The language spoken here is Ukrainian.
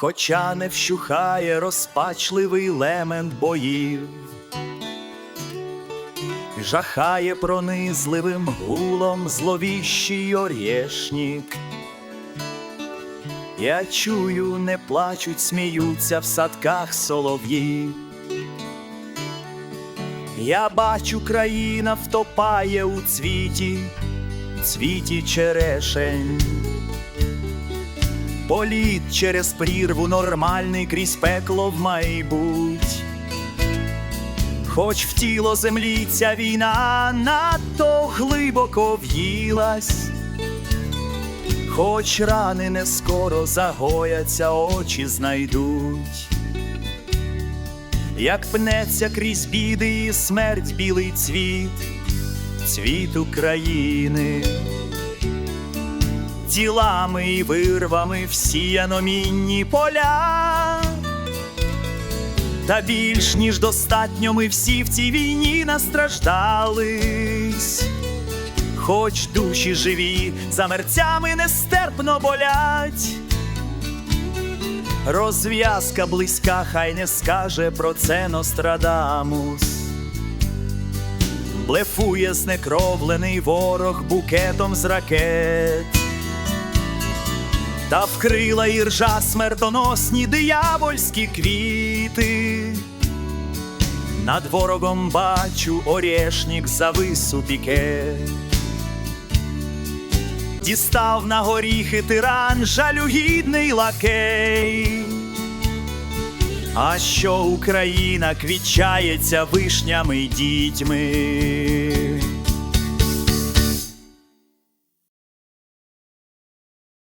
хоча не вщухає розпачливий лемент боїв, жахає пронизливим гулом зловіщий орєшнік. Я чую, не плачуть, сміються в садках солов'ї. Я бачу, країна втопає у цвіті, цвіті черешень. Політ через прірву нормальний крізь пекло в майбуть. Хоч в тіло землі ця війна надто глибоко в'їлась, хоч рани не скоро загояться, очі знайдуть. Як пнеться крізь біди і смерть білий цвіт, цвіт України, тілами і вирвами всіяно мінні поля, та більш ніж достатньо ми всі в цій війні настраждались, хоч душі живі за мерцями нестерпно болять. Розв'язка близька, хай не скаже про це Нострадамус. Блефує знекровлений ворог букетом з ракет, та вкрила іржа смертоносні диявольські квіти. Над ворогом бачу орєшнік завис у пікет. Дістав на горіхи тиран жалюгідний лакей. А що Україна квічається вишнями й дітьми?